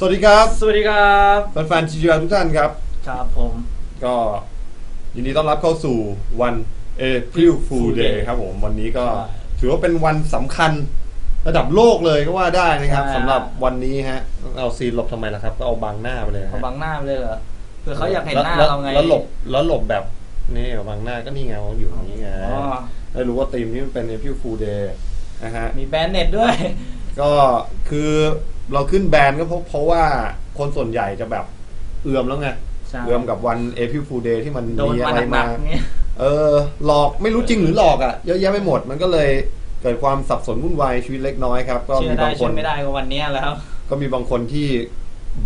สวัสดีครับสวัสดีครับแฟนๆ GGR ทุกท่านครับ ครับผมก็ยินดีต้อนรับเข้าสู่วัน April Fool Day ครับผม วันนี้ก็ถือว่าเป็นวันสำคัญระดับโลกเลยก็ว่าได้นะครับสำหรับวันนี้ฮะ เอาซีนหลบทำไมล่ะครับ ก็เอาบังหน้าไปเลยเขาฮะบังหน้าไปเลยเหรอเผื่อเขาอยากเห็นหน้าแล้วเราไงแล้วหลบแล้วหลบแบบนี่บังหน้าก็นี่ไงเขาอยู่อย่างนี้ไงอ๋อได้รู้ว่าธีมนี้มันเป็น April Fool Day นะฮะ มีแบนเน็ตด้วย ก็คือ เราขึ้นแบรนด์ก็เพราะเพราะว่าคนส่วนใหญ่จะแบบเอื่อมแล้วไงใช่ เอื่อมกับวัน April Fool Day ที่มันโดนมีมาอะไรหนัมากๆเงี้ยเออหลอกไม่รู้จริงหรือหลอกอะเยอะแยะไปหมดมันก็เลยเกิดความสับสนวุ่นวายชีวิตเล็กน้อยครับก็เชื่อมีได้บางคเชื่น อไม่ได้ก็วันเนี้ยแล้ว ก็มีบางคนที่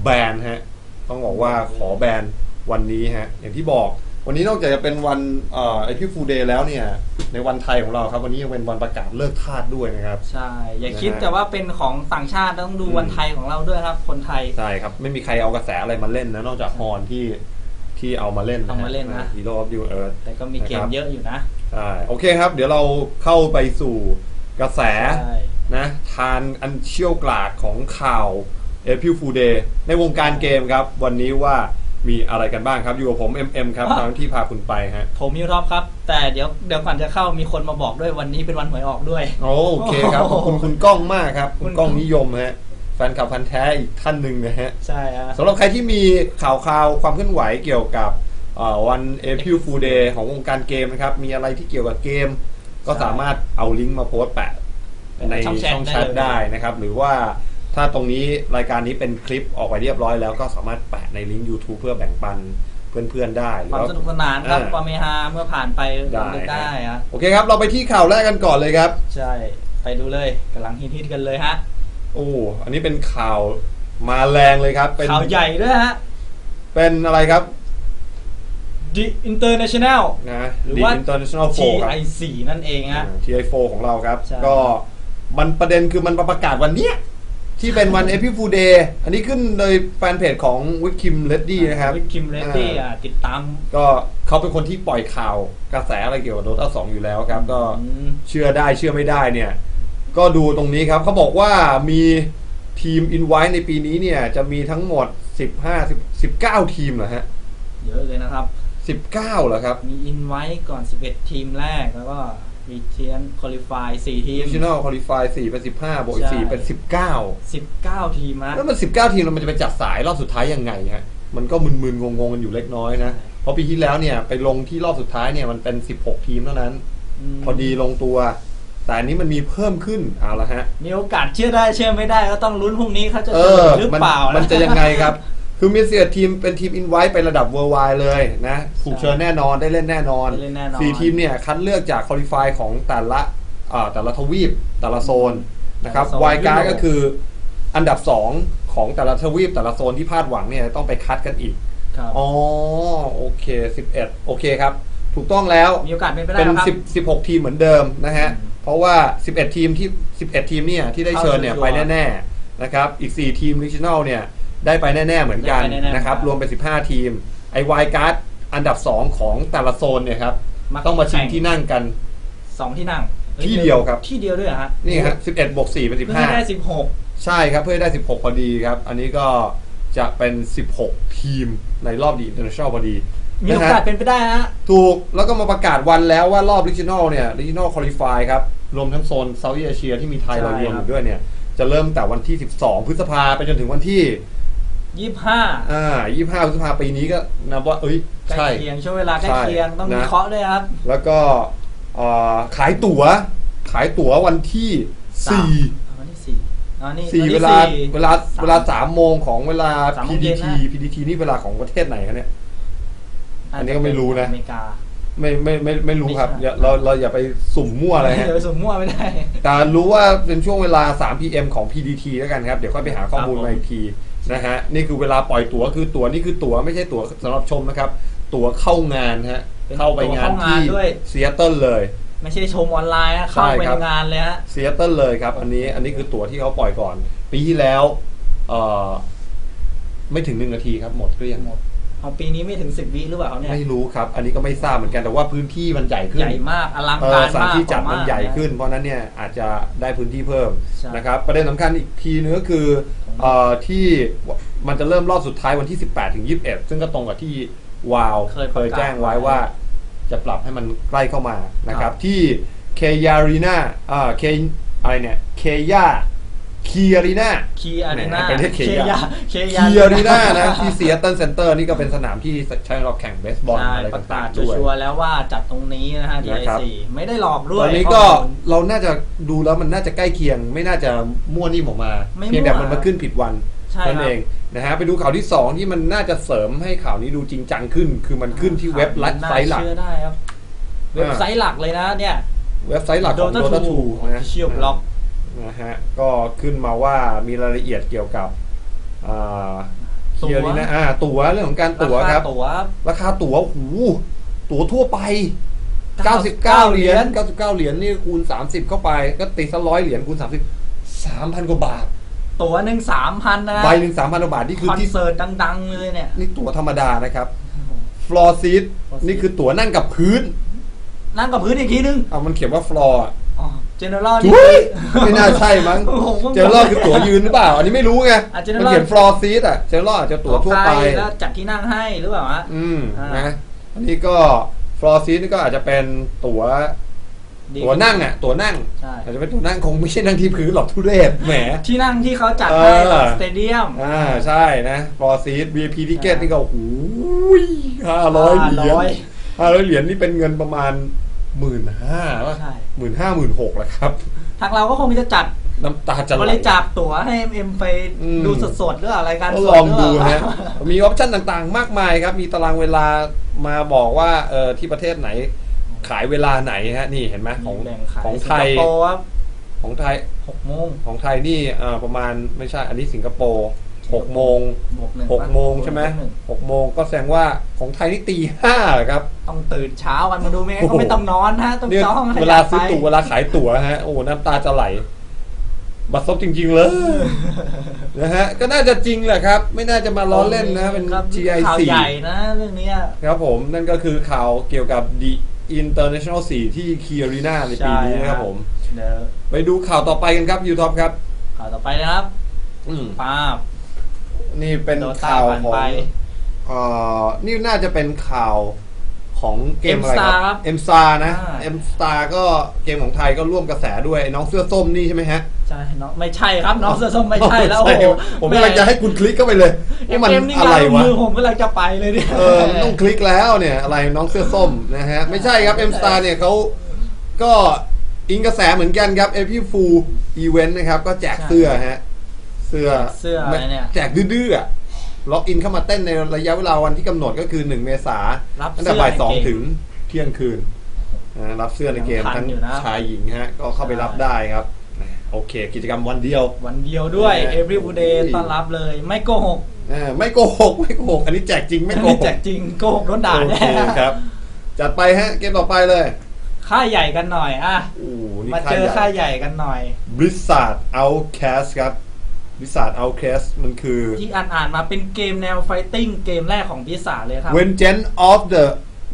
แบนฮะ ต้องบอกว่าขอแบนวันนี้ฮะ อย่างที่บอก วันนี้นอกจากจะเป็นวันเอ่อ April Fool Day แล้วเนี่ย ในวันไทยของเราครับ วันนี้ยังเป็นวันประกาศเลิกทาสด้วยนะครับ ใช่ อย่าคิดนะฮะแต่ว่าเป็นของต่างชาติต้องดูอืมวันไทยของเราด้วยครับ คนไทย ใช่ครับ ไม่มีใครเอากระแสอะไรมาเล่นนะ นอกจากฮอนที่ที่เอามาเล่นเอามาเล่นนะฮีโร่ออฟยูเอิร์แต่ก็มีเกนะคมรับเยอะอยู่นะใช่โอเคครับ เดี๋ยวเราเข้าไปสู่กระแสใช่นะทานอันเชี่ยวกราดของข่าว April Fool Day ในวงการเกมครับ วันนี้ว่า มีอะไรกันบ้างครับ อยู่กับผม MM ครับทางที่พาคุณไปฮะ ผมมิวท็อปครับ แต่เดี๋ยวเดี๋ยวก่อนจะเข้ามีคนมาบอกด้วยวันนี้เป็นวันหวยออกด้วย โอเคครับขอบคุณคุณก้องมากครับ คุคุณณก้องนิยมฮะแฟนคลับพันธ์แท้อีกท่านหนึ่งนะฮะใช่ฮะสำหรับใครที่มีข่าวข่าวความเคลื่อนไหวเกี่ยวกับเอ่อวัน April Fool Day ของวงการเกมนะครับ มีอะไรที่เกี่ยวกับเกม ก็สามารถเอาลิงก์มาโพสต์แปะในช่องแชทได้นะครับ หรือว่า ถ้าตรงนี้รายการนี้เป็นคลิปออกไปเรียบร้อยแล้วก็สามารถแปะในลิงก์ YouTube เพื่อแบ่งปันเพื่อนๆได้หรือความว่าสนุกสนานครับอ่าความเมฮาเมื่อผ่านไปได้ดูได้ฮะโอเคครับ เราไปที่ข่าวแรกกันก่อนเลยครับ ใช่ ไปดูเลยกำลังฮิตๆกันเลยฮะโอ้อันนี้เป็นข่าวมาแรงเลยครับ เป็นข่าวใหญ่ด้วยฮะ เป็นอะไรครับ The International นะหรือ The ว่า International 4ครับ TI4 นั่นเองฮะ TI4 ของเราครับใช่ก็มันประเด็นคือมันประกาศวันเนี้ย ที่เป็นวัน April Fool Day อันนี้ขึ้นโดยแฟนเพจของวิคิมเลดดี้นะครับวิคิมเลดดี้อ่าอะติดตาม ก็เขาเป็นคนที่ปล่อยข่าวกระแสอะไรเกี่ยวกับ Dota 2อยู่แล้วครับ ก็อืมเชื่อได้เชื่อไม่ได้เนี่ย ก็ดูตรงนี้ครับเขาบอกว่ามีทีมอินไว้ในปีนี้เนี่ย จะมีทั้งหมด 15 10 19 ทีมเหรอฮะ เยอะเลยนะครับ 19เหรอครับ มีอินไว้ก่อน 11 ทีมแรกแล้วก็ มีเทียนคุริฟาย4ทีม National Qualify 4เป็น15บวกอีกใช่4เป็น 19 19ทีมฮะแล้วมัน 19 ทีมแล้วมันจะไปจัดสายรอบสุดท้ายยังไงฮะมันก็มึนๆ งงๆ กันอยู่เล็กน้อยนะ เพราะปีที่แล้วเนี่ยไปลงที่รอบสุดท้ายเนี่ยมันเป็น 16 ทีมเท่านั้น มพอดีลงตัว แต่อันนี้มันมีเพิ่มขึ้นเอาละฮะมีโอกาสเชื่อได้เชื่อไม่ได้ก็ต้องลุ้นพรุ่งนี้เขาจะเอเฉลอยหรือมันเปล่ามันนะจะยังไงครับ คือมีเสียทีมเป็นทีมอินไว้ไประดับเวอร์ไวเลยนะถูกเชิญแน่นอนได้เล่นแน่นอนได้เล่นแน่นอน สี่ทีมเนี่ยคัดเลือกจากคุริฟายของแต่ละอ่าแต่ละทวีปแต่ละโซนนะครับแต่ละโซน วายการ์ยุโรปก็คืออันดับ2ของแต่ละทวีปแต่ละโซนที่พลาดหวังเนี่ยต้องไปคัดกันอีก ครับ อ๋อโอเค 11 โอเคครับ ถูกต้องแล้วมีโอกาสเป็นไปได้เป็นครับ 10 16 ทีมเหมือนเดิมนะฮะ อืมเพราะว่า 11 ทีมที่ 11 ทีมเนี่ยที่ได้เชิญเนี่ยเข้าไปสู่แน่ๆนะครับ อีก 4 ทีม regional เนี่ย ได้ไปแน่ ๆ เหมือนกันได้ไปแน่ๆ นะครับครับ รวมเป็น 15 ทีม ไอวายการ์ดอันดับ 2 ของแต่ละโซนเนี่ยครับ ต้องมาชิงที่นั่งกัน สองที่นั่งอ้ที่เดียวครับ ที่เดียวด้วยเหรอฮะนี่ฮะ11บวก4เป็น เพิ่งให้ได้15สิบหกใช่ครับ เพื่อให้ได้ 16 พอดีครับ อันนี้ก็จะเป็น 16 ทีมในรอบดี international พอดีมีโอนะกาสฮะเป็นไปได้ฮะ ถูกแล้วก็มาประกาศวันแล้วว่ารอบ regional เนี่ย regional qualify ครับ รวมทั้งโซน South East Asia ที่มีไทยใช่เรารวมอครับ ยู่ด้วยเนี่ย จะเริ่มแต่วันที่ 12 พฤษภาไปจนถึงวันที่ ยี่สิบห้าอ่า25พฤษภาปีนี้ก็นับว่า เอ้ย ใกล้ใช่ เคียงช่วงเวลาใกล้ใช่เคียงต้องนะมีเคราะห์ด้วยครับ แล้วก็เอ่อขายตั๋ว ขายตั๋ววันที่สาม4วันที่สี่อ๋อนี่สี่นเวที่ลาสี่ เวลาสามเวลาสามโมงของเวลา สามโมงเย็น PDT นะ PDT นี่เวลาของประเทศไหนครับเนี่ย อันนี้ก็ไม่รู้นะ อเมริกา ไม่ไม่ไม่ไม่รู้ครับไม่ใช่ อย่าเราเราอย่าไปสุ่มมั่วอะไรฮะ เดี๋ยวไปสุ่มมั่วไม่ได้ แต่รู้ว่าเป็นช่วงเวลา 3 PM ของ PDT แล้วกันครับ เดี๋ยวค่อยไปหาข้อมูลครับผม มาอีกที นะฮะนี่คือเวลาปล่อยตั๋วคือตั๋วนี่คือตั๋วไม่ใช่ตั๋วสำหรับชมนะครับ ตั๋วเข้างานฮะเป็นเข้าไปงานตั๋วเข้างานที่ด้วยซีแอตเทิลเลย ไม่ใช่ชมออนไลน์นะใช่เข้าไปครับงานเลยฮะซีแอตเทิลเลยครับอันนี้อันนี้คือตั๋วที่เขาปล่อยก่อน ปีที่แล้วเอ่อไม่ถึงหนึ่งนาทีครับหมดเกลี้ยงหมด เอาปีนี้ไม่ถึงสิบวิหรือเปล่าเนี่ยไม่รู้ครับ อันนี้ก็ไม่ทราบเหมือนกันแต่ว่าพื้นที่มันใหญ่ขึ้นใหญ่มากอลังเอการอสถานมากที่จัดกว่ามันมากใหญ่ะขึ้น เพราะฉะนั้นเนี่ยอาจจะได้พื้นที่เพิ่มใช่นะครับ ประเด็นสำคัญอีกทีนึงก็คือเอ่อที่มันจะเริ่มรอบสุดท้ายวันที่ 18ถึง21 ซึ่งก็ตรงกับที่วาวเคยประกาศแจ้งไว้ว่าจะปรับให้มันใกล้เข้ามานะคครัรับบที่เคยารีนาอ่าเคอะไรเนี่ยเคยา คีอารีนาคีอารีนาแหมไปเรียกเคยาเคยาคีอารีนานะที่เซียตันเซ็นเตอร์นี่ก็เป็นสนามที่ใช้สำหรับแข่งเบสบอลใช่อะไรประกาต่าศงๆด้วยชัวร์ๆแล้วว่าจัดตรงนี้นะฮะนะครับ DIC ไม่ได้หลอกด้วตยอนนี้ก็ข้อมูลเราน่าจะดูแล้วมันน่าจะใกล้เคียง ไม่น่าจะมั่วนิ่มออกมาไม่เพียงแต่มั่วมันมาขึ้นผิดวันใช่นั่นครับเองนะฮะไปดูข่าวที่ 2 ที่มันน่าจะเสริมให้ข่าวนี้ดูจริงจังขึ้น คือมันขึ้นที่เว็บไลฟ์ไซต์หลักน่าเชื่อได้ครับเว็บไซต์หลักเลยนะเนี่ยเว็บไซต์หลักของ Dota Dota 2 2นะ Official Blog นะฮะก็ขึ้นมาว่ามีรายละเอียดเกี่ยวกับอ่าตั๋วเคียรีนะอ่าตั๋วเรื่องของการตั๋วครับาาตั๋วราคาตั๋วหูตั๋วทั่วไป99 99 เหรียญ99 เหรียญนี่คูณ 30 เข้าไป ก็ตีซะร้อยเหรียญคูณ 30 3,000 กว่าบาท ตั๋วหนึ่งสามพันนะใบหนึ่ง3,000กว่าบาทนี่คือคอนที่เสิร์ตดัง ๆ เลยเนี่ย นี่ตั๋วธรรมดานะครับ floor seat Floor seat นี่คือตั๋วนั่งกับพื้น นั่งกับพื้นอีกทีนึงเอามันเขียนว่า floor อะอ๋อ general นี่ จุ้ยไม่น่าใช่มั้งผมก็เจอรอคือตั๋วยืนหรือเปล่า อันนี้ไม่รู้ไงอะมัน General เขียน floor seat อะเจอรออาจจะตั๋วทั่วไปขอใครแล้วจัดที่นั่งให้หรือเปล่าฮะ อืมอ่าน นะอันนี้ก็ floor seat นี่ก็อาจจะเป็นตั๋วดี ตั๋วนั่งอะตั๋วนั่ง ใช่ อาจจะเป็นตั๋วนั่งคงไม่ใช่นั่งที่พื้นหรอกทุเรศแหม ที่นั่งที่เขาจัดเอให้อสเตเดียม อ่าใช่นะ floor seat VIP ticket นี่ก็โอ้โหห้าร้อยเหรียญ500ห้าร้อยเหรียญนี่เป็นเงินประมาณ หมื่นห้าใช่ หมื่นห้าหมื่นหกแหละครับ ทางเราก็คงจะจัดน้ำตาจะไหบล ริจาคตั๋วให้เอ็มไปอืม ดูสดๆหรืออะไรายการก็สลดองดูหรือเปล่านะมีออปชั่นต่างๆ มากมายครับ มีตารางเวลามาบอกว่าเออที่ประเทศไหนขายเวลาไหนฮะ นี่เห็นไหมของมีแบ่งขายของไทยสิงคโปร์ครับของไทยหกโมงของไทยนี่เอ่อประมาณไม่ใช่ อันนี้สิงคโปร์ หกโมงบวกหนึ่งหกโมงใช่ไหมบวกนึ่งหกโมงก็แสดงว่าของไทยนี่ตีห้าครับ ต้องตื่นเช้ากันมาดูไม่งั้นโอ้โหก็ไม่ต้องนอนฮะต้องเนี่ยจ้องให้เวลาซื้อไปตั๋วเวลาขายตั๋วฮะโอ้โหน้ำตาจะไหล บัตรซบจริง ๆ เลยนะฮะก็น่าจะจริงแหละครับ ไม่น่าจะมาล้อเล่นนะเป็น ครับ GI ข่าว4ใหญ่นะเรื่องเนี้ย ครับผมนั่นก็คือข่าวเกี่ยวกับ The International 4 ที่คีอารีนาในปีนี้นะครับผม เดี๋ยวไปดูข่าวต่อไปกันครับยูท็อปครับข่าวต่อไปนะครับ อืมป้าบ นี่เป็น Dota ข่าวผ่านของไป เอ่อนี่น่าจะเป็นข่าวของเกมอะไรค M-Star ครัรับบเอ็มสตาร์นะอ่า เอ็มสตาร์ก็เกมของไทยก็ร่วมกระแสด้วยไอ้น้องเสื้อส้มนี่ใช่ไหมฮะใช่น้องไม่ใช่ครับน้องเสื้อส้มไม่ใช่แล้วโอ้ใช่โหผมกำลังจะให้คุณคลิกเข้าไปเลยเอ็ว่ามมันเอ็มนี่อะไรงานวะมือผมกำลังจะไปเลยเนี่ย เออมันต้องคลิกแล้วเนี่ย อะไรน้องเสื้อส้มนะฮะไม่ใช่ครับ M Star เนี่ยเขาก็อิงกระแสเหมือนกันครับ April Fool Event นะครับ ก็แจกเสื้อฮะ เสื้อเสื้ออะไรเนี่ยแจกดื้อๆอะล็อกอินเข้ามาเต้นในระยะเวลาวันที่กำหนดก็คือ1เมษารับตั้งแต่เสื้อบ่ายในสองเกมถึงเที่ยงคืนนะรับเสื้อในเกมยังทันทั้งอยู่นะ ชายหญิงฮะ ก็เข้าไปรับได้ครับ โอเค กิจกรรมวันเดียว วันเดียวด้วย เออ Every Day ต้อนรับเลย ไม่โกหกเออไม่โกหกไม่โกหกอันนี้แจกจริงไม่โกนี่หแจกกจริงโกหกโดนด่าโอแน่เคครับ จัดไปฮะ เกมต่อไปเลยค่ายใหญ่กันหน่อยอะ โอ้โหนี่มาเจอค่ายใหญ่กันหน่อย บริษัท Outcast ครับ บริษัท Outcast มันคือ ที่อ่านอ่านๆมาเป็นเกมแนวไฟติ้งเกมแรกของพิศาเลยครับ Vengeance of the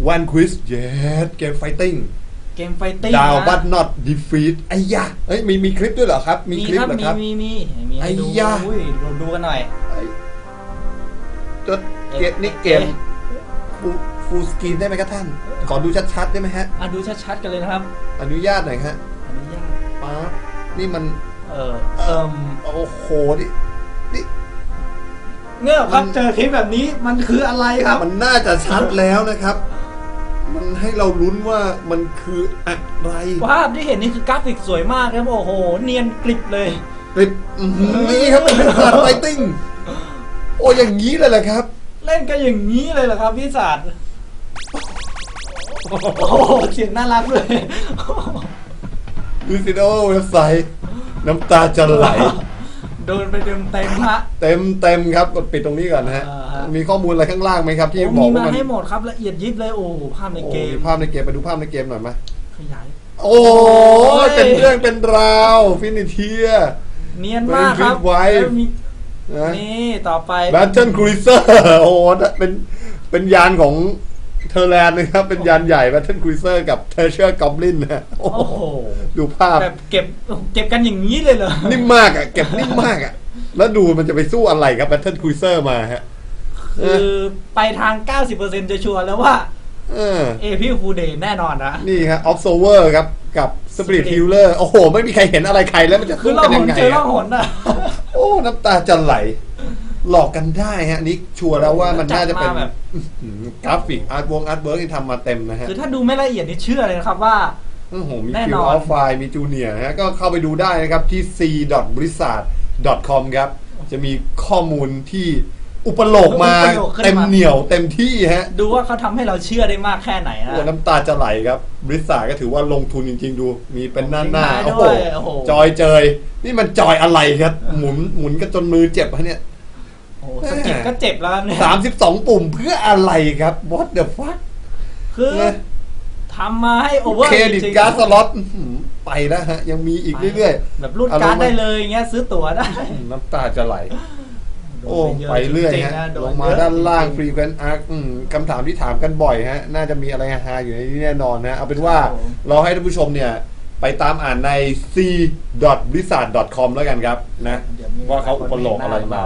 Vanquished yes เกม fighting เกมไฟติ้ง Down นะ but not defeat ไอ้ยะเอ้ยมีมีคลิปด้วยเหรอครับ มีมีคลิปครับเหรอมีครับมีมีมีให้ดูไอ้ยะ อุ้ยดูดูกันหน่อยไอ้ตัวเกมนี่เกมฟูลสกรีนได้ไหมครับท่าน ขอดูชัดๆได้ไหมฮะ อะดูชัดๆกันเลยนะครับ อนุญาตหน่อยฮะอนุญาต ป๊าบนี่มัน เออเอิ่มโอ้โหนี่นี่เงื่อครับมันเจอคลิปแบบนี้มันคืออะไรครับ มันน่าจะชัดแล้วนะครับ มันให้เราลุ้นว่ามันคืออะไรภาพที่เห็นนี่คือกราฟิกสวยมากครับ โอ้โห เนียนกริบเลยคลิปอื้อหือนี่ครับเป็นบริษัทไฟติ้งโอ้อย่างนี้เลยเหรอครับ เล่นกันอย่างนี้เลยเหรอครับพี่ศาสตร์โอ้โหเสียงน่ารักเลยดูสิโอเว็บไซต์ น้ำตาจะไหล โดนไปเต็มเต็มๆฮะ เต็มเต็มครับกดปิดตรงนี้ก่อนนะฮะ อ่าฮะ มีข้อมูลอะไรข้างล่างไหมครับ ที่โอ้บอมีกว่ามามันให้หมดครับละเอียดยิบเลยโอ้โหภาพในโอ้เกม มีภาพในเกมไปดูภาพในเกมหน่อยไหมขยาย โอ้โอ้ย ยเป็นเรื่องเป็นราวฟินิเทีย เนียนมากครับเป็น Wild แล้วมีนะ นี่ต่อไป แบทเทิลครูเซอร์โอ้โหเป็นเป็นยานของ เทอร์แลนด์นะครับ เป็นยานใหญ่แบทเทิลครูเซอร์กับเทอร์เชอร์กอบลินนะโอ้โอ้โหโห ดูภาพ แบบเก็บเก็บกันอย่างนี้เลยเหรอ นิ่มมากอะ เก็บนิ่มมากอะ แล้วดูมันจะไปสู้อะไรครับ Battle Cruiser มาฮะ คือไปทาง 90%จะชัวร์แล้วว่า เออ เอพิฟูเดย์แน่นอนนะ นี่ครับ Observer ครับ กับ Spirit Spirit Healer โอ้โห ไม่มีใครเห็นอะไรใครแล้วมันจะคือสู้ล่อกันงหยันงไงเจอล่อะองหนอะ โอ้ น้ำตาจะไหล หลอกกันได้ฮะนี่ชัวร์แล้วว่ามันน่าจะเป็นจัดมาแบบ อื้อหือกราฟิกอาร์ตวงอาร์ตเวิร์กที่ทำมาเต็มนะฮะ คือถ้าดูไม่ละเอียดนี่เชื่อเลยนะครับว่า โอ้โห มีแน่คินวอน ออฟไฟมีจูเนียร์ฮะ ก็เข้าไปดูได้นะครับ ที่ c b r i s a d com ครับ จะมีข้อมูลที่อุปโลกมา อุปโลกขึ้นมา เต็มเหนียวเต็มที่ฮะดูว่าเขาทำให้เราเชื่อได้มากแค่ไหนนะ โอ้น้ำตาจะไหลครับบริษัทก็ถือว่าลงทุนจริง ๆ ดู มีเป็นหน้าหน้าทิ้โอ้งท้ายโหด้วยโอ้โห จอยเจย นี่มันจอยอะไรครับ หมุนหมุนกันจนมือเจ็บฮะเนี่ยโอ้โหสะกิดก็เจ็บแล้วครับเนี่ยสามสิบสองปุ่มเพื่ออะไรครับ what the fuck คือนะทำมาให้โอเวอร์เครดิตการ์ดสล็อตอื้อหือไปแล้วฮะ ยังมีอีกเรื่อยแบบรูดการ์ดได้เลยอย่างเงี้ยซื้อตั๋วได้ๆอืมน้ำตาจะไหล โอ้โดนยะไปเรื่อยจงฮะๆนะโดลนงมาเยอะด้านล่างจริงๆฟรีแคว n อาร์คคำถามที่ถามกันบ่อยฮะ น่าจะมีอะไรฮาๆอยู่ในนี้แน่นอนนะ เอาเป็นว่าครับผมเราให้ท่านผู้ชมเนี่ย ไปตามอ่านใน c b r i s a d com แล้วกันครับนะดี๋ยมีว่าเขาอุปโลกอะไรมา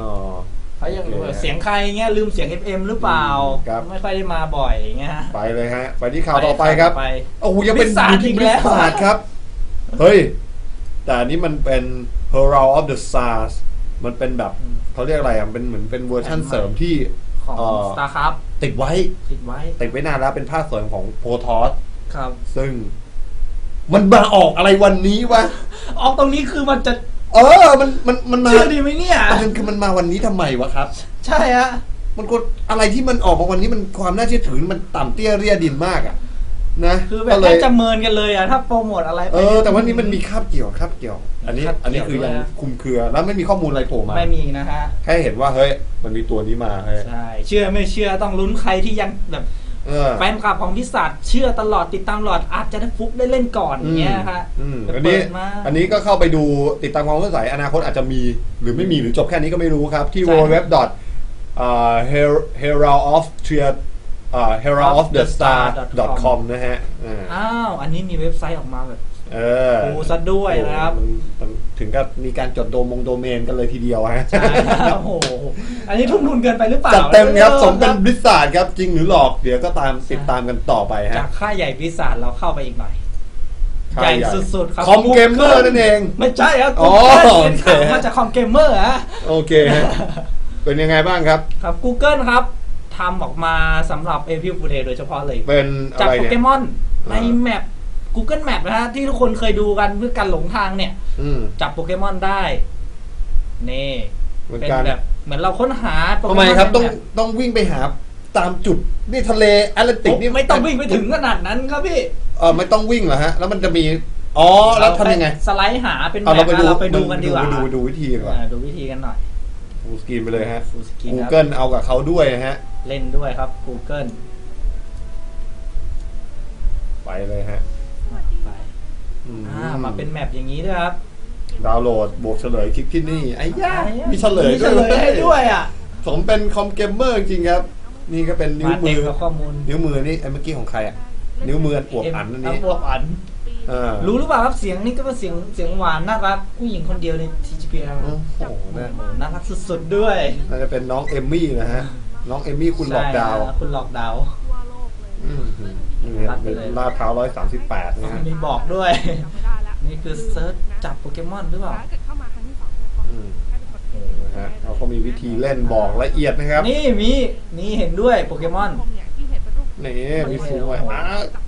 อ๋อเขายังโอเคเสียงใครเงี้ยลืมเสียง FM หรือเปล่าครับ ไม่ค่อยได้มาบ่อยอย่างเงี้ยฮะไปเลยฮะ ไปที่ข่าวต่อไปครับไปโอ้โหยังเป็น Blizzard อีกแล้ว Blizzard ครับ เฮ้ย แต่อันนี้มันเป็น Herald of the Stars มันเป็นแบบอืมเขาเรียกอะไรอะเป็นเหมือนเป็นเวอร์ชันแผ่นใหม่เสริมที่ของ เอ่อ StarCraft ติดไว้ ติดไว้ติดไว้นานแล้วเป็นภาคเสริมของโ r ทอสครับ ซึ่ง มันมาออกอะไรวันนี้วะ ออกตรงนี้คือมันจะ เออ มัน มัน มันมาเชื่อดีไหมเนี่ย ประเด็นคือมันมาวันนี้ทำไมวะครับ ใช่ฮะ มันก็อะไรที่มันออกมาวันนี้มันความน่าเชื่อถือมันต่ำเตี้ยเรียดินมากอะนะคือแบก็บเลแค่ยจะเมินกันเลยอะถ้าโปรโมทอะไรไป เออ แต่ว่านี้มันมีคาบเกี่ยวคาบเกี่ยว อันนี้ คาบเกี่ยวอันนี้คือยังด้วยนะ คลุมเครือ แล้วไม่มีข้อมูลอะไรโผล่มา ไม่มีนะฮะ แค่เห็นว่าเฮ้ย มันมีตัวนี้มาเฮ้ย ใช่ เชื่อไม่เชื่อต้องลุ้นใครที่ยังแบบ เออ แฟนคลับของพิศาจเชื่อตลอดติดตามตลอดอาจจะได้ฟุกได้เล่นก่อนอย่างเงี้ยฮะอืมแต่อันเปินี้ดมา อันนี้ก็เข้าไปดูติดตามความเคลื่อนไหวอนาคตอาจจะมีหรือไม่มีหรือจบแค่นี้ก็ไม่รู้ครับ ที่ ใช่ www. herald of t r i herald of the star com นะฮะอ่า อ้าว อันนี้มีเว็บไซต์ออกมาแบบ เออโอ้ซะด้วยนะครับโอ้มันถึงกับมีการจดโดมงโดเมนกันเลยทีเดียวฮะใช่ครับ โอ้โห อันนี้ทุ่มทุนเกินไปหรือเปล่าจัดเต็มครับออสมเป็นบริษัทครับ จริงหรือหลอกเดี๋ยวก็ตามติดตามกันต่อไปจาฮะกค่าใหญ่พิศาจเราเข้าไปอีกหน่อยค่าใหญ่ใหญ่สุดๆครับคอมเกมเมอร์นั่นเอง ไม่ใช่ครับอ๋อ Google เป็นข่าวโอเคมาจากคอมเกมเมอร์ฮะโอเคฮะเป็นยังไงบ้างครับครับ Google ครับทำออกมาสำหรับ April Fool Day โดยเฉพาะเลยเป็นอะจับไรโปเนี่ยเกมอนในอ่าแมป Google Map นะฮะที่ทุกคนเคยดูกันเพื่อการหลงทางเนี่ย อืมจับโปเกมอนได้ นี่ เหมือนเป็นกันแบบเหมือนเราค้นหาโปเกทำมไมอนครับในต้องแมปต้องวิ่งไปหาตามจุดนี่ทะเลแอตแลนติกนี่ไม่ต้องวิ่งไปถึงขนาดนั้นครับพี่เออไม่ต้องวิ่งเหรอฮะ แล้วมันจะมีอ๋อแล้วทำยังไงสไลด์หาเป็นแมเอาปเราไปดูนะเราไปดูกันดีกว่าดูดูวิธีก่อนอ่าดูวิธีกันหน่อย ฟูสกรีนไปเลยฮะ Full screen ครับ Google เอากับเขาด้วยนะฮะ เล่นด้วยครับ Google ไปเลยฮะไป อืมอ่ามาเป็นแมปอย่างนี้ด้วยครับดาวน์โหลดบวกเฉลยคลิกที่นี่ไอ้ย่าไอ้ยะมีเฉลยมีเฉลยให้ด้วยอะสมเป็นคอมเกมเมอร์จริงครับ นี่ก็เป็นนิ้วมามืเต็มอกับข้อมูลนิ้วมือนี่ไอ้เมื่อกี้ของใครอะนิ้วมืออันอวบอันอันนี้อวบอันเออรู้หรือเปล่าครับเสียงนี่ก็เป็นเสียงเสียงหวานน่ารักผู้หญิงคนเดียวใน TGPL โอ้โหโอ้นะโหน่ารักสุดๆด้วยน่าจะเป็นน้องเอมมี่นะฮะน้องเอมมี่คุณหลอกดาวน์ใช่นะคุณหลอกดาว น์อืมนี่ครับเป็นลาดพร้าวร้อยสามสิบแปดนะฮะมีบอกด้วยจำไม่ได้แล้วนี่คือเซิร์ชจับโปเกมอนหรือเปล่าถ้าเกิดเข้ามาครั้งที่สองเนี่ยก็อืมให้ไปกดนะฮะเขาก็มีวิธีเล่นบอกละเอียดนะครับ นี่มีนี่เห็นด้วยโปเกมอนผมเนี่ยที่เห็นเป็นรูปนี่มีฟูไว้อ้า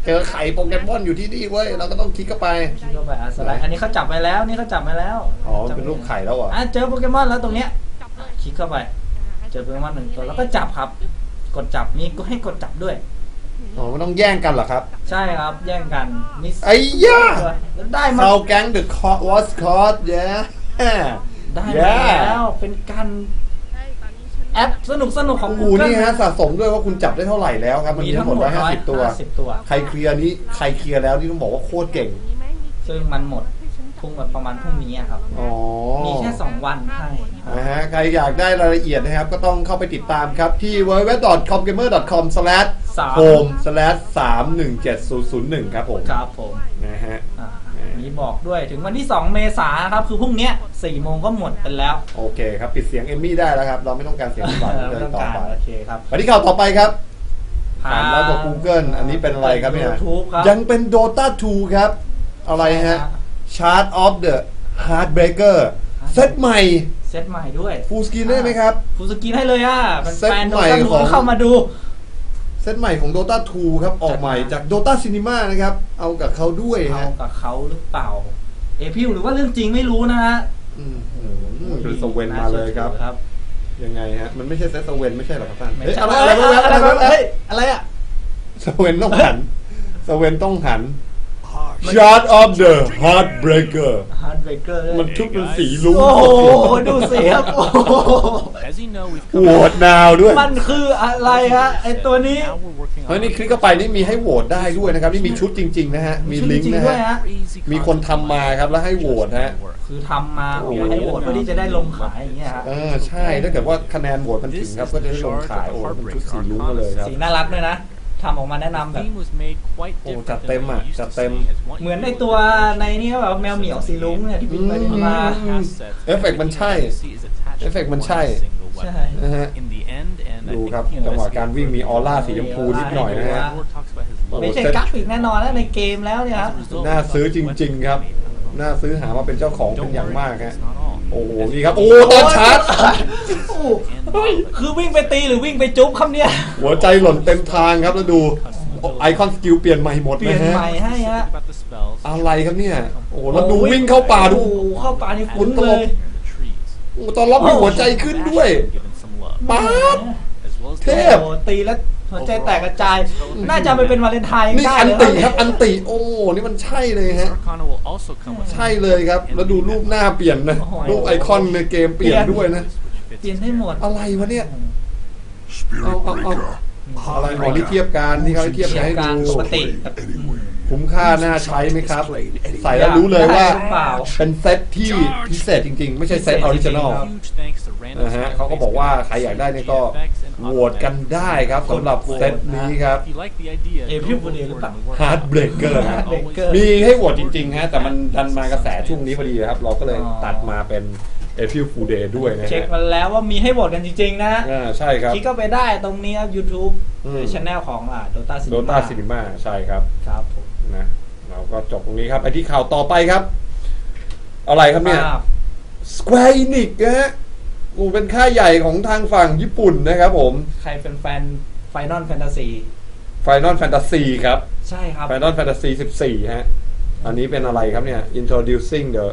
เจอไข่โปเกมอนอยู่ที่นี่เว้ยเราก็ต้องคลิกเข้าไปคลิกเข้าไปอะสไลด์อันนี้เขาจับไปแล้วนี่เขาจับไปแล้วอ๋อมันเป็นรูปไข่แล้วเหรออะเจอโปเกมอนแล้วตรงเนี้ยจับเลยคลิกเข้าไป เจอโปเกมอนหนึ่งตัวแล้วก็จับครับ กดจับมีก็ให้กดจับด้วย อ๋อมันต้องแย่งกันเหรอครับ ใช่ครับ แย่งกันมีไอ้ย่าแล้วได้มาเซาแก๊งเดอะคอร์วอสคอร์ดเย้ ได้มาแล้วเป็นการเฮ้ยตอนนี้ฉันแอปสนุกสนุกๆของโอ้โห Google นี่ฮะสะสมด้วยว่าคุณจับได้เท่าไหร่แล้วครับ มันมีทั้งหมดร้อยห้าสิบตัว150 ตัวใครเคลียร์นี้ใครเคลียร์แล้วนี่ต้องบอกว่าโคตรเก่งมีไหมมีซึ่งมันหมด พรุ่งแบบประมาณพรุ่งนี้อะครับ อ๋อ มีแค่2วันให้นะฮะใครอยากได้รายละเอียดนะครับ ก็ต้องเข้าไปติดตามครับที่ www.comgamer.com/home/317001 ครับผมครับผมนะฮะอ่าเออมีที่บอกด้วยถึงวันที่ 2 เมษายนครับ คือพรุ่งเนี้ย4โมงก็หมดไปแล้วโอเคครับ ปิดเสียงเอมมี่ได้แล้วครับ เราไม่ต้องการเสียงพี่บอลเออเดิไม่นต้องต่อการไปโอเคครับไปที่ข่าวต่อไปครับพาถามแล้วกับ Google อันนี้เป็นอะไรครับเนี่ย YouTube ครับ ยังเป็น Dota 2 ครับ อะไรฮะ Chart of the Heartbreaker เซตใหม่เซตใหม่ด้วยฟูลสกรีนได้ไหมครับ ฟูลสกรีนให้เลยอะเป็นเซตแฟนใหโดม่ต้าของ เข้ามาดู เซตใหม่ของ Dota 2 ครับ ออกใหม่จาก Dota Cinema นะครับ เอากับเขาด้วยเอาฮะกับเขาหรือเปล่า เอพิวหรือว่าเรื่องจริงไม่รู้นะฮะอืมเป็นสเวนมาเลยครับครับยังไงฮะ มันไม่ใช่เซตสเวนไม่ใช่เหรอครับท่านไม่เฮ้ยใช่อะไรอะไรอะไรอะไรอะไรอะไรอะไรเฮ้ยอะไรอะสเวนต้องหันสเวนต้องหัน Shot of the Heartbreaker ฮาร์ดเบรกเกอร์มันชุดเป็นสีลุ้งโอ้โห ดูสิครับ โอ้โห As you know, we've โหวตนาวด้วย มันคืออะไรฮะ ไอตัวนี้ Now we're working เฮ้ย on นี่คลิกเข้าไปนี่มีให้โหวตได้ด้วยนะครับ นี่มีชุดจริง ๆ นะฮะ มีลิงก์จริงนะๆด้วยฮะฮะ crazy มีคนทำมาครับแล้วให้โหวตฮะคือทำมาโอ้โหให้โหวตเพื่อที่จะได้ลงขายอย่างเงี้ยครับ เออใช่ถ้าเกิดว่าคะแนนโหวตมันถึงครับก็จะได้ลงขายโอ้เป็นชุดสีลุ้งมาเลยครับ สีน่ารักด้วยนะ ทำออกมาแนะนำแบบ theme was made quite โอ้ different จัด than เต็ม what อะ we used จัด to เต็ม see as one เหมือนในตัวในนี่ก็แบบแมวเหมียวสีลุ้งเนี่ยที่บินไปบินมาอืมเอฟเฟกต์มันใช่ เอฟเฟกต์มันใช่ใช่นะฮะ In the end, and I ดู think ครับ the จังหวะการวิ่งมีออร่าสีชมพูนิดหน่อยนะฮะ Lord talks about his love ไม่ใช่กราฟิกแน่นอนแล้วในเกมแล้วเนี่ยครับ As a result, น่าซื้อจริง ๆ ครับ น่าซื้อหามาเป็นเจ้าของเป็นอย่างมากฮะโอ้โหนี่ครับ โอ้ตอนชาร์จโอ้โหเฮ้ย คือวิ่งไปตีหรือวิ่งไปจุ๊บครับเนี่ยหัวใจหล่นเต็มทางครับแล้วดูไอคอนสกิลเปลี่ยนใหม่หมดเปลี่ยนะนฮะใหม่ให้ฮะ about the spells อะไรครับเนี่ยโอ้โหแล้วดูวิ่งเข้าป่าดู โอ้โหเข้าป่านี่ฝฟุ้นนตกเลย trees. โอ้โหตอนรับมีหัวใจขึ้นด้วย Given some love, ป๊าบ as well as เท the พโอ้โหตีแล้วหัวใจแตกกระจาย น่าจะไปเป็นวาเลนไทน์นี่ได้อันเลยติครับ อันติโอ้นี่มันใช่เลยฮะ Arcana will also come with ใช่เลยครับ แล้วดูรูปหน้าเปลี่ยนนะ รูปไอคอนในเกมเปลี่ยนด้วยนะ เปลี่ยนได้หมด อะไรวะเนี่ย Spirit Oh, oh, oh. breaker. อะไรอ๋อที่เทียบกันที่เขาให้เทียบกันให้กลางดูปกติคุ้มค่าน่าใช้ไหมครับ ใส่แล้วรู้เลยว่าเปล่า เป็นเซตที่พิเศษจริง ๆ ไม่ใช่เซตออริจินอลนะฮะเขาก็บอกว่าใครอยากได้นี่ก็โหวตกันได้ครับสำหรับเซตนี้ครับ If you like the idea, April go Fool Day for หรือเปล่า and work Heart on it. Breaker Always ฮะมีให้โหวตจริงๆฮะแต่มันดันมากระแสช่วงนี้พอดีครับ เราก็เลยตัดมาเป็น April Fool Day ด้วยนะเช็คฮะมาแล้วว่ามีให้โหวตกันจริงๆนะอ่าใช่ครับ คลิกก็ไปได้ตรงนี้ครับ YouTube อืม ช anel ของอ่า Dota Cinema Dota Cinema ใช่ครับครับผมนะเราก็จบตรงนี้ครับไปที่ข่าวต่อไปครับ อะไรครับเนี่ยภาพ Square Enix นะฮะโอ้เป็นค่ายใหญ่ของทางฝั่งญี่ปุ่นนะครับผม ใครเป็นแฟน Final Fantasy Final Fantasy ครับ ใช่ครับ Final Fantasy 14 ฮะ อันนี้เป็นอะไรครับเนี่ย Introducing the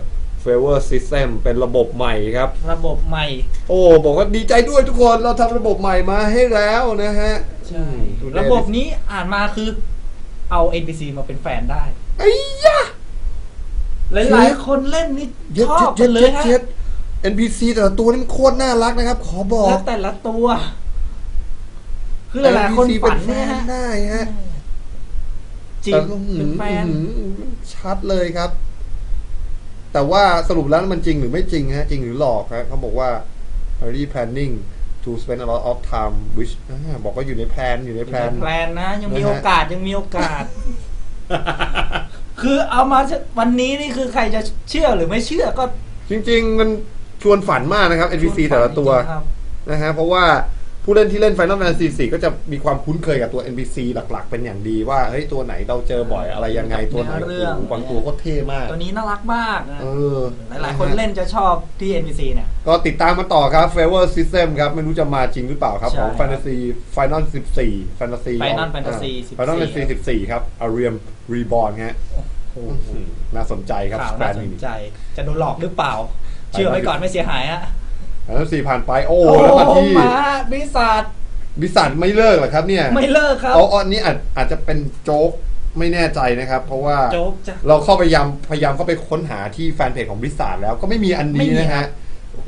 Favor System เป็นระบบใหม่ครับ ระบบใหม่ โอ้บอกว่าดีใจด้วยทุกคนเราทำระบบใหม่มาให้แล้วนะฮะ ใช่ อืม ระบบนี้อ่านมาคือ เอา NPC มาเป็นแฟนได้ ไอ้ยะ หลายๆคนเล่นนี่เย็ดชอบเย็กัดนเลเย็ยดฮะเย็ด NPC แต่ละตัวนี่มันโคตรน่ารักนะครับ ขอบอกแล้วแต่ละตัว คือหลายๆคน NPC ฝันเป็เนี่ยฮะได้ฮะจริงแต่อื้อหือเป็นแฟนอื้อหือชัดเลยครับ แต่ว่าสรุปแล้วมันจริงหรือไม่จริงฮะจริงหรือหลอกฮะเขาบอกว่า already planning to spend a lot of time which อ่าบอกว่าอยู่ในแพลนอยู่ในอยู่แพลในนแพลนนะ ยังมีนะฮะโอกาสยังมีโอกาส คือเอามาวันนี้นี่คือใครจะเชื่อหรือไม่เชื่อก็ จริง ๆ มันชวนฝันมากนะครับ NPC แต่ละตัวจริงๆครับนะฮะเพราะว่า ผู้เล่นที่เล่น Final Fantasy 4ก็จะมีความคุ้นเคยกับตัว NPC หลักๆ เป็นอย่างดีว่าเฮ้ยตัวไหนเราเจอบ่อยอะไรยังไงตัวไหนเรื่องโอ้โหบางตัวก็เท่มาก ตัวนี้น่ารักมากนะเออหลายๆ คนเล่นจะชอบที่ NPC เนี่ยก็ติดตามมาต่อครับ Favor System ครับ ไม่รู้จะมาจริงหรือเปล่าครับใช่ของ Fantasy Final 14 Fantasy Final Fantasy อ่า Final 14 Fantasy 14 ครับ Arium Reborn ฮะโอ้อืมน่าสนใจครับข่าว Square น่าสน Enix ใจ จะโดนหลอกหรือเปล่า เชื่อไว้ก่อนไม่เสียหายฮะ Final 4ผ่านไปโอ้แล้วมาที่มาบิษัทบิสันไม่เลิกเหรอครับเนี่ยไม่เลิกครับ เอาอันนี้อาจอาจจะเป็นโจ๊กไม่แน่ใจนะครับ เพราะว่าโจ๊กจ้ะเราเข้าไปพยายามพยายามเข้าไปค้นหาที่แฟนเพจของบริษัทแล้วก็ไม่มีอันไม่นี้มีนะครัฮะบ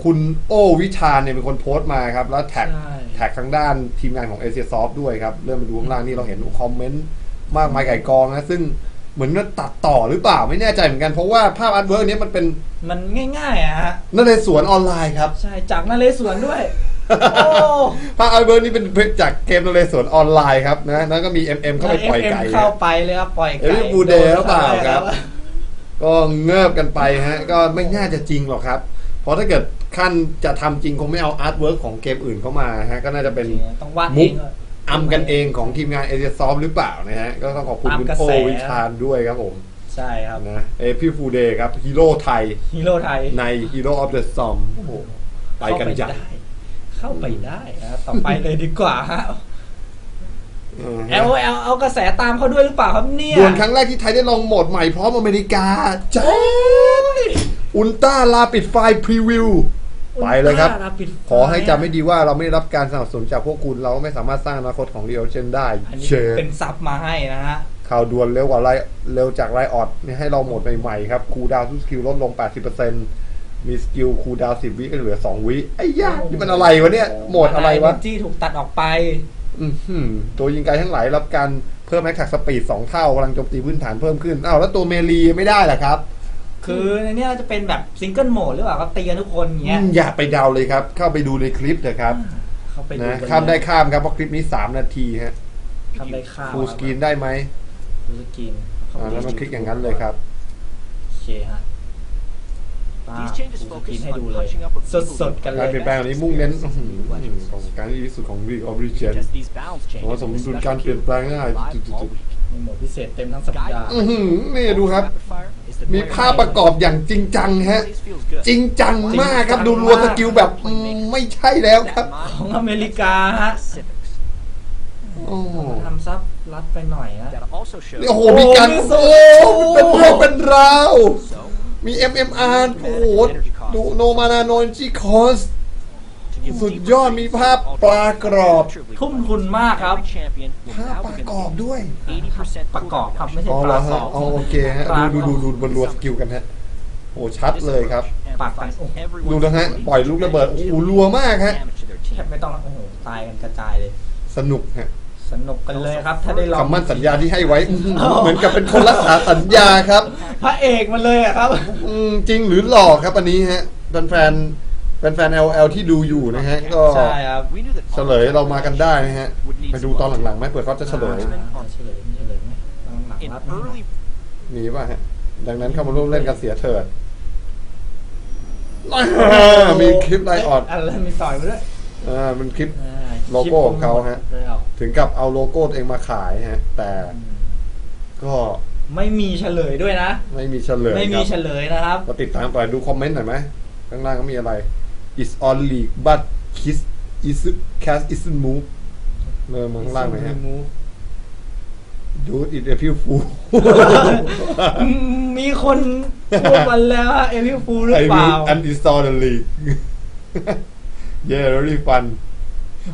คุณโอวิชาญเนี่ยเป็นคนโพสต์มาครับ แล้วแท็กใช่ แท็กทางด้านทีมงานของเอเชียซอฟด้วยครับ เริ่มมาดูข้างล่างนี่เราเห็นคอมเมนต์มากมายไก่กองนะซึ่ง เหมือนมันตัดต่อหรือเปล่าไม่แน่ใจเหมือนกันเพราะว่าภาพอาร์ตเวิร์กนี้มันเป็นมันง่ายๆอะฮะนั่นในสวนออนไลน์ครับ ใช่จากนาเลสวนด้วย โอ้ภาพอาร์ตเวิร์กนี่เป็นจากเกมนในสวนออนไลน์ครับนะแล้วก็มี MM เข้าไปปล่อยไก่เข้าไปเลยครับปล่อยเอ้ไก่ยบูเดย์หรือเปล่าครับโก็เงิบกันไปฮะ ก็ไม่น่าจะจริงหรอกครับ เพราะถ้าเกิดขั้นจะทำจริงคงไม่เอาอาร์ตเวิร์กของเกมอื่นเข้ามาฮะก็น่าจะเป็นต้องวาดมุเอกง อะอำกันเองของทีมงานเอเจซอฟหรือเปล่านะฮะ ก็ต้องขอบคุณตามคุณกระโอแส วิชานด้วยครับผมใช่ครับนะเอพิฟูเดย์ครับฮีโร่ไทยฮีโร่ไทยใน Hero of the Storm โอ้โหไปกันใหญ่ เข้าไปได้เข้าไปได้นะต่อไปเลยดีกว่าฮะเออ L O L เอากระแสตามเขาด้วยหรือเปล่าครับเนี่ยด่วนครั้งแรกที่ไทยได้ลองโหมดใหม่พร้อมอเมริกาจ้าอุลตร้าลาปิดไฟล์พรีวิว ไปเลยครับอุลตาปิดไฟขอให้จำไม่ดีว่าเราไม่ได้รับการสนับสนุนจากพวกคุณ เราก็ไม่สามารถสร้างอนาคตของเรียวเชนได้อันนี้เชิญเป็นซับมาให้นะฮะ ข่าวด่วนเร็วกว่าไลเร็วจากไลออดนี่ให้เราโหมดใหม่ๆครับ คูลดาวน์ทุกสกิลลดลง 80%มีสกิลคูลดาวน์10 วิก็เหลือ 2 วิไอ้ยานี่มันอะไรวะเนี่ย โหมดอะไรวะจี้ถูกตัดออกไปอื้อหือตัวยิงไกลทั้งหลายรับการเพิ่มแอคแท็กสปีด2เท่าพลังโจมตีพื้นฐานเพิ่มขึ้นอ้าวแล้วตัวเมลีไม่ได้เหรอครับ คือในเนี้ยจะเป็นแบบซิงเกิลโหมดหรือเปล่าก็ตีกันทุกคนอย่างเงี้ยอืมอย่าไปเดาเลยครับ เข้าไปดูในคลิปเถอะครับเข้าไปดูนะกันข้ามได้ข้ามครับเพราะคลิปนี้ 3 นาทีฮะข้ามได้ข้ามฟูลสกรีนได้ไหมฟูลสกรีนเข้าอ่าไปแล้วมันคลิกอย่างนั้นเลยครับโอเคฮะป้า These changes ฟูลสกรีน focus ให้ดู on เลย punching up with สดๆกันเลการยเปลี่ยนแปลงเหล่านี้มุ่งเน้นอื้อหือของการที่ดีที่สุดของรีออริจิน Just these balance ผมว่า changes สม in ดุ the ลการ special เปลี่ยน queue แปลงง่าย live จุด all week. มีโหมดพิเศษเต็มทั้งสัปดาห์ๆอื้อหือนี่ดูครับ Rapid fire is the มี player ภาพประกอบอย่างจริงจังฮะ This feels good. จริงจังมากครับดูรัวสกิลแบบอืมไม่ใช่แล้วครับของอเมริกาฮะ Specifics โอ้ทำซับรัดไปหน่อยนะ that also shows โอ้โหมีการโอ้โอ้มีเป็นสูเรื่องเป็นราว so มี MMR โอ้โหดูโนมานาโนจิคอส to give สุด deeper ยอดมีภาพปลากรอบ ทุ่มทุนมากครับ Every champion will ภาพ now ปลา begin กรอบด้วย80%ประกอบครับไม่ใช่อ๋อปเหรลาอกรฮะอบอ๋อโอเคฮะดูดูดูดูบนรัวสกิลกันฮะโอ้ชัดเลยครับ ปากกันโอ้โหดูนะฮะปล่อยลูกระเบิดโอ้โหรัวมากฮะแทบไม่ต้องโอ้โหตายกันกระจายเลย สนุกฮะสนุกกันเลยครับ ถ้าได้ลองคำมั่นสัญญาที่ให้ไว้อื้อหือเหมือนกับเป็นคนรักษาสัญญาครับพระเอกมันเลยอะครับ อืมจริงหรือหลอกครับอันนี้ฮะแฟนแฟน แฟนแฟน LL ที่ดูอยู่นะฮะ ก็ใช่ครับ เฉลยเรามากันได้นะฮะ ไปดูตอนหลังๆไหมเปิดเขาจะเฉลยอ่าเฉลยไม่เฉลยไหมตอนหลัง In รับไม่หน่อย early มีป่ะฮะ ดังนั้นเข้ามาร่วมเล่นกันเสียเถิด มีคลิปไลน์ออดอะไรมีต่อยมาด้วยอ่ามันคลิปอ่าโลโก้ของเขาฮะเลยเอาถึงกับเอาโลโก้ตัวเองมาขายฮะ แต่ก็ไม่มีเฉลยด้วยนะ ไม่มีเฉลย ไม่คมีรับเฉลยนะครับมาติดตามไปดูคอมเมนต์หน่อยไหมข้างล่างก็มีอะไร is on league but kiss is cast isn't move เริ่มมาข้างล่างไหมฮะ dude it a feel full อืมมีคนพูดมันแล้วเอวิฟูหรือ I เปล่า will uninstall the league yeah really fun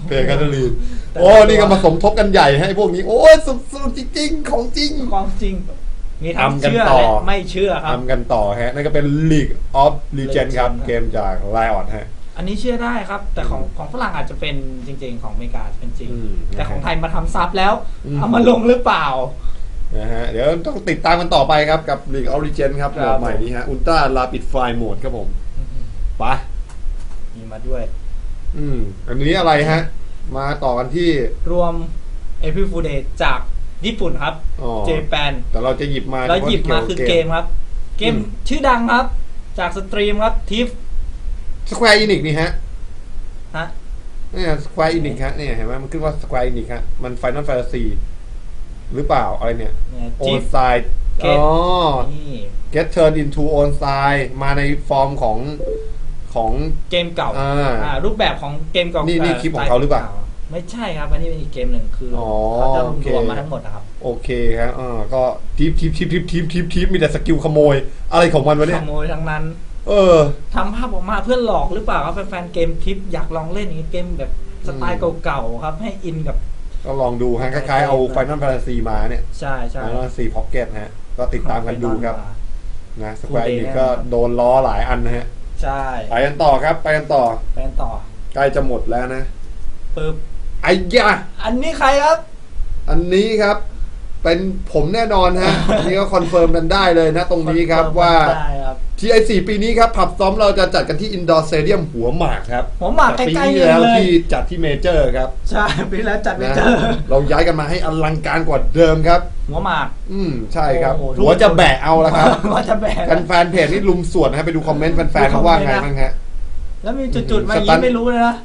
เพลงกันลีนแต่โอ้นี่ก็มาสมทบกันใหญ่ให้พวกนี้ โอ้ยสุดสุดจริงๆ ของจริง ความจริง มีทั้งทำกันเชื่อต่อ และไม่เชื่อครับ ทำกันต่อฮะ นั่นก็เป็น League of Legends ครับ Legend เกมจาก Riot ฮะ อันนี้เชื่อได้ครับ แต่ของของฝรั่งอาจจะเป็นจริง ๆ ของอเมริกาเป็นจริง อืมแต่ของไทยมาทำซับแล้ว อืม เอามาลงหรือเปล่า นะฮะเดี๋ยวต้องติดตามกันต่อไปครับกับ League of Legends ครับคโหรัมบดใหม่นี้ฮะ Ultra Rapid Fire Mode ครับผมไปะมีมาด้วย อืม อันนี้อะไรฮะ มาต่อกันที่ รวมเอพิฟูเดจากญี่ปุ่นครับ อ๋อ เจแปน แต่เราจะหยิบมาแล้วหยิบมาคือเกมครับ เกมอืมชื่อดังครับ จากสตรีมครับทิฟ สแควร์อินิกนี่ฮะฮะเนี่ยสแควร์อินิกฮะเนี่ยเห็นไหมมันขึ้นว่าสแควร์อินิกฮะมัน Final Fantasy หรือเปล่าอะไรเนี่ยเนี่ยโอทินฟไซด์เกอ๋มอนี่ get turned into on side มาในฟอร์มของของเกมเก่าอ่าอ่ารูปแบบของเกมเก่านี่นี่นี่คลิปของเขาหรือเปล่า ไม่ใช่ครับ อันนี้เป็นอีกเกมหนึ่งคือออเขาจะรโอเควมมาทั้งหมดนะครับ โอเคครับอ่าก็ทีปทีปทีปทีปทีปทีปทีปมีแต่สกิลขโมย อะไรของมันวะเนี่ขยโมยทั้งนั้น เออ ทำภาพออกมาเพื่อหลอกหรือเปล่าครับแฟนๆเกมทิปอยากลองเล่นอย่างนี้เกมแบบสไตล์เก่าๆครับ ให้อินกับก็ลองดูฮะคล้ายๆเอา Final Fantasy มาเนี่ยใช่ใช่ Final Fantasy Pocket ฮะ ก็ติดตามกันดูครับ นะสแควร์ Full อิ day นิกก็โดนล้อหลายอันนะฮะ ใช่ไปกันต่อครับ ไปกันต่อไปกันต่อใกล้จะหมดแล้วนะปึ๊บไอ้ยะอันนี้ใครครับ อันนี้ครับ เป็นผมแน่นอนฮะ อันนี้ก็คอนเฟิร์มกันได้เลยนะตรงนี้ครับว่า ได้ครับ TI4 ปีนี้ครับผับซ้อมเราจะจัดกันที่อินดอร์สเตเดียมหัวหมากครับหัวหมากใกล้ๆปีที่นี่แล้วเลย ที่จัดที่เมเจอร์ครับใช่ปีแล้วจัดไปนะเจอเราย้ายกันมาให้อลังการกว่าเดิมครับ หัวหมาก อืมใช่ครับ โอ้โห หัวจะแบะเอาละครับหัวจะแบก แฟนๆเพจนี่ลุมส่วนนะฮะไปดูคอมเมนต์แฟนๆเขาว่าไงบ้างฮะ แล้วมีจุดๆมาสอย่างตันี้นไม่รู้เลยนะ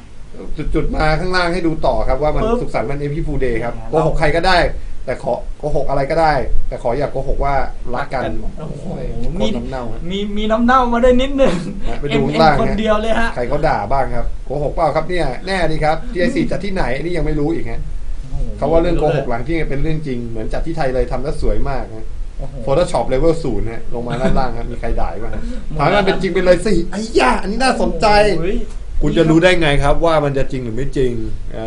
จุดๆมาข้างล่างให้ดูต่อครับว่ามันปึ๊บสุขสันต์วันเอพีฟูเดย์ครับเราโกหกใครก็ได้ แต่ขอโกหกอะไรก็ได้ แต่ขออย่าโกหกว่ารักกันโอ้โหโคมีตรน้ำเน่าฮะมีมีน้ำเน่ามาด้วยนิดหนึ่งนะไปเอ็ดูมข้างล่างคนฮะเดียวเลยฮะใครเขาด่าบ้างครับโกหกเปล่าครับเนี่ยแน่ดีครับที่ไอซีจัดที่ไหนอันนี้ยังไม่รู้อีกฮะเขาว่าเรื่องโกหกหลังที่เป็นเรื่องจริงเหมือนจัดที่ไทยเลยทำแล้วสวยมากนะโอ้โห Photoshop Level ศูนย์ฮะลงมาด้านล่างครับมีใครด่าบ้างฮะถามว่ามันเป็นจริงไปเลยสิไอ้ย่าอันนี้น่าสนใจโอ้ย คุณจะรู้ได้ไงครับว่ามันจะจริงหรือไม่จริงเอ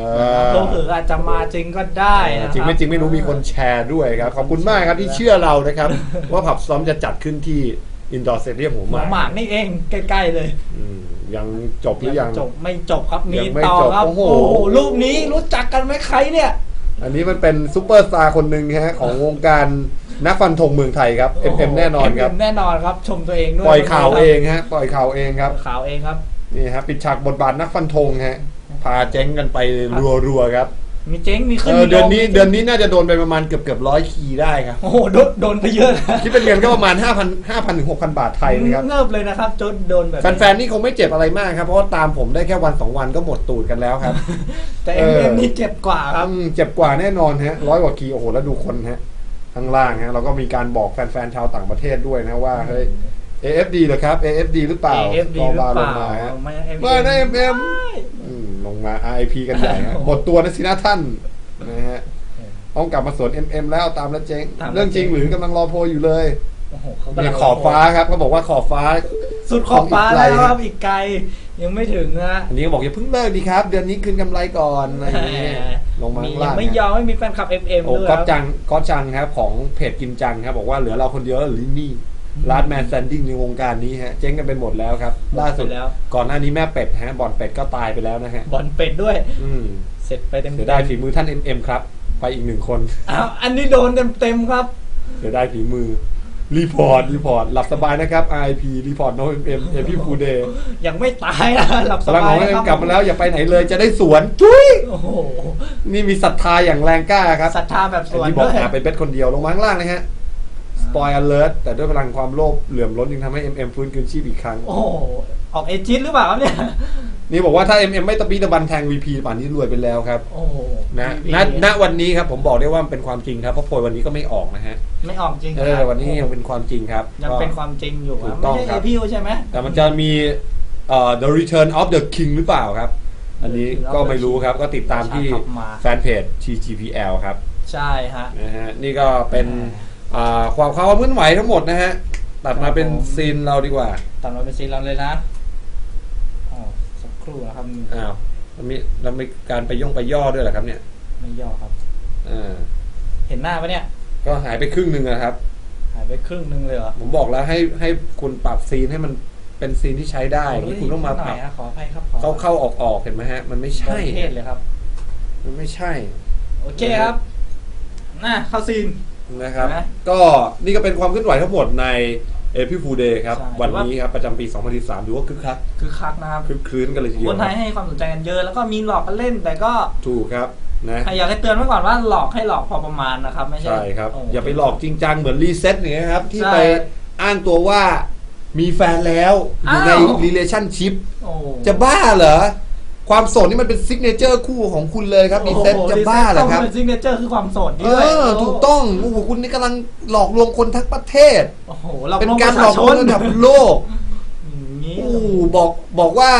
อโลเผลออาจจะมาจริงก็ได้นะคบจริงไม่จริงไม่รู้มีคนแชร์ด้วยครับ ขอบคุณมากครับที่เชื่อเรานะครับ ว่าผับซ้อมจะจัดขึ้นที่อินดอร์สเตเดียมหัวหหัวมากหมากนี่เองใกล้ๆเลยอืมยังจบหรือยัง จบไม่จบครับมียังไม่ต่อจบครับโอ้โอ้โห โหรูปนี้รู้จักกันไหมใครเนี่ย อันนี้มันเป็นซูเปอร์สตาร์คนหนึ่งฮะของวงการนักฟันธงเมืองไทยครับ MM แน่นอนครับ MM แน่นอนครับชมตัวเองด้วยปล่อยข่าวเองฮะปล่อยข่าวเองครับ ข่าวเองครับ นี่ฮะปิดฉากบทบาทนักฟันธงฮะพาเจ๊งกันไปรัวๆครับ มีเจ๊งมีเอขึ้นอมีลงเดือนนี้เดือนนี้น่าจะโดนไปประมาณเกือบเกือบร้อยคีย์ได้ครับ โอ้โหโดนโดนไปเยอะนะคิดเป็นเงินก็ประมาณ 5,000 5,000ถึง6,000 บาทไทยนะครับเงิบเลยนะครับจนโดนแบบแฟนๆนี่คงไม่เจ็บอะไรมากครับ เพราะว่าตามผมได้แค่วันสองวันก็หมดตูดกันแล้วครับแต่เอเอ็มอเอ็มนี่เจ็บกว่าครับ อืมเจ็บกว่าแน่นอนฮะร้อยกว่าคีย์โอ้โหแล้วดูคนฮะข้างล่างฮะเราก็มีการบอกแฟนๆชาวต่างประเทศด้วยนะว่าเฮ้ย AFD เหรอครับ AFD หรือเปล่า AFD ลงหรือมาเปลล่างมาฮะไม่ว่านะ MM อืมลงมา RIP กันใหญ่ฮะหมดตัวนะสินะท่านนะฮะต้องกลับมาสวน MM แล้วตามแล้วเจ๊งตามแล้วเรื่องจริงหรือกำลังรอโพลอยู่เลยโอ้โหเขาเนี่ยขอบฟ้าครับเขาบอกว่าขอบฟ้า สุดขอบฟ้าของอีกไกลแล้วครับอีกไกล ยังไม่ถึงนะ อันนี้ก็บอกอย่าเพิ่งเลิกดีครับ เดือนนี้คืนกำไรก่อนอะไรอย่างเงี้ยลงมาข้างยัล่างงไม่ยอมไม่มีแฟนคลับ FM โอ้ด้วยก๊อตครับจังก๊อตจังครับของเพจกินจังครับบอกว่าเหลือเราคนเดียวแล้วลินนี่ ลาดแมนแซนดิ้งในวงการนี้ฮะ เจ๊งกันไปหมดแล้วครับ ล่าสุดหมไปแล้ว ก่อนหน้านี้แม่เป็ดฮะบอลเป็ดก็ตายไปแล้วนะฮะบอลเป็ดด้วย อืมเสร็จไปเต็มๆเสียดายฝีมือท่าน MM ครับ ไปอีกหนึ่งคนอ้าวอันนี้โดนเต็มๆครับ เสียดายฝีมือรีพอร์ตรีพอร์ตหลับสบายนะครับ RIP รีพอร์ตโน MM เอพี่ฟูเดย์ยังไม่ตายนะหลับสพลังบาขอยงนะเอ็คมรับกลับมาแล้วอย่าไปไหนเลยจะได้สวนจุ้ยโอ้โหนี่มีศรัทธาอย่างแรงกล้าครับศรัทธาแบบสอันวนนี้บอด้กวยแอบไปเบ็ดคนเดียวลงมาข้างล่างเลยฮะส ปอยอ alert แต่ด้วยพลังความโลภเหลื่อมล้นจึงทำให้ MM ฟื้นคืนชีพอีกครั้ง โอ้โหออกเอจิตหรือเปล่าครับเนี่ย นี่บอกว่าถ้า MM ไม่ตะบีตะบันแทง VP ป่านนี้รวยไปแล้วครับโอ้โหนะณณวันนี้ครับผมบอกได้ว่ามันเป็นความจริงครับ เพราะโพยวันนี้ก็ไม่ออกนะฮะ ไม่ออกจริงเออวันนี้ยังเป็นความจริงครับ ยังก็เป็นความจริงอยู่ถูอะกต้องไม่ใช่ครัเอบ พิวใช่ไหม แต่มันจะมีเอ่อ The Return of the King หรือเปล่าครับ อันนี้ก็ไม่รู้ครับก็ติดตามที่แฟนเพจ TGPL ครับใช่ฮะ นะฮะนี่ก็เป็นอ่า ความความเคลื่อนไหวทั้งหมดนะฮะ ตัดมาเป็นครับผม ซีนเราดีกว่า ตัดมาเป็นซีนเราเลยนะอ๋อสักครู่นะครับอ้าวมันมีเรามีการไปย่องไปย่อด้วยเหรอครับเนี่ยไม่ย่อครับ อ่าเห็นหน้าปะเนี่ย ก็หายไปครึ่งหนึ่งนะครับ หายไปครึ่งนึงเลยเหรอผมบอกแล้วให้ให้คุณปรับซีนให้มันเป็นซีนที่ใช้ได้อย่างนี้คุณต้องมาหปน่รัอยบฮะขออภัยครับขอเข้าเข้าออกออกเห็นไหมฮะ มันไม่ใช่เทศเลยครับ มันไม่ใช่ โอเคครับ น่ะเข้าซีน นะครับ นะก็นี่ก็เป็นความเคลื่อนไหวทั้งหมดในเอพิฟูเดย์ครับ ใช่ วันนี้ครับ ประจำปี 2013ดูว่าคึกคักคือคักนะครับ คึกคลื้นกันเลยทีเดียควนไทยให้ความสนใจกันเยอะ แล้วก็มีหลอกกันเล่น แต่ก็ถูกครับนะอยากให้เตือนไว้ก่อนว่าหลอกให้หลอกพอประมาณนะครับ ไม่ใช่ใช่ครับ โอย่าไปหลอกจริงจังเหมือนรีเซ็ตอย่างเงี้ยครับ ที่ใช่ไปอ้างตัวว่ามีแฟนแล้วอยู่ในอ้าว relationship โอ้จะบ้าเหรอ ความโสดนี่มันเป็นซิกเนเจอร์คู่ของคุณเลยครับรีเซ็ตโอ้โจะบ้าเหรอครับเป็นซิงเกิลคือความโสดเอด้วยอถูกต้องโอ้โหคุณนี่กำลังหลอกลวงคนทั้งประเทศ โอ้โหหลอกเป็นลวงการปะหลชอกลวงระดับโลกอย่างนี้โอ้โหบอกบอกว่า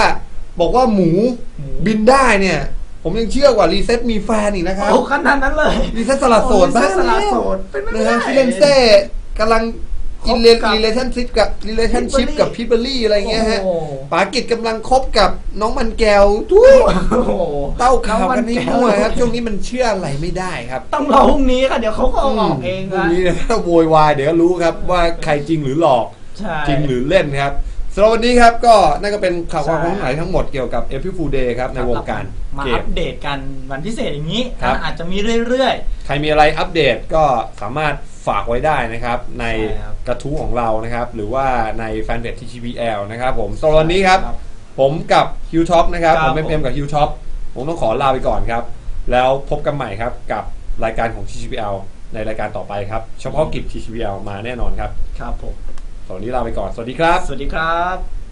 บอกว่าหมูหมูบินได้เนี่ย ผมยังเชื่อกว่ารีเซ็ตมีแฟนอีกนะครับโอ้ขนาดนั้นเลยรีเซ็ตสลัดโสดโอ้บ้างรีเซ็ตสละโสดเป็นไม่นะได้ ฮะฟิเลนเซ่กำลังค อิบนเลนกับรีเลชั่นชิพกับรีเลชั่นชิพ Pitbull กับพิทเบอรี่อะไรเงี้ยฮะโอ้โหปากิจกำลังคบกับน้องมันแก้วทุยโอ้โหเต้าข่าวกันนี่องมั่วแก้ครับช่วงนี้มันเชื่ออะไรไม่ได้ครับ ต้องรอพรุ่งนี้ค่ะเดี๋ยวเขาก็เอาออกเองพรุ่งนะนี้ถ้าโวยวายเดี๋ยวรู้ครับว่าใครจริงหรือหลอกใช่จริงหรือเล่นครับสำหรับวันนี้ครับก็นั่นก็เป็นข่าวความใช่เคลื่อนไหวทั้งหมดเกี่ยวกับ April Fool Day ครับในวงการมาเกอัมปเดตกันวันพิเศษอย่างนี้ครับอาจจะมีเรื่อยใครมีอะไรอัปเดตก็สามารถ ฝากไว้ได้นะครับ ในใช่ครับ กระทู้ของเรานะครับ หรือว่าในแฟนเพจ TGPL นะครับผมสำหรับวันนี้ครับ ผมกับฮิวท็อปนะครับ คผรับมเอ็มกับฮิวท็อปผมต้องขอลาไปก่อนครับ แล้วพบกันใหม่ครับกับรายการของ TGPL ในรายการต่อไปครับ เฉพาะกิจ TGPL มาแน่นอนครับครับผมสำหรับวันนี้ลาไปก่อน สวัสดีครับ สวัสดีครับ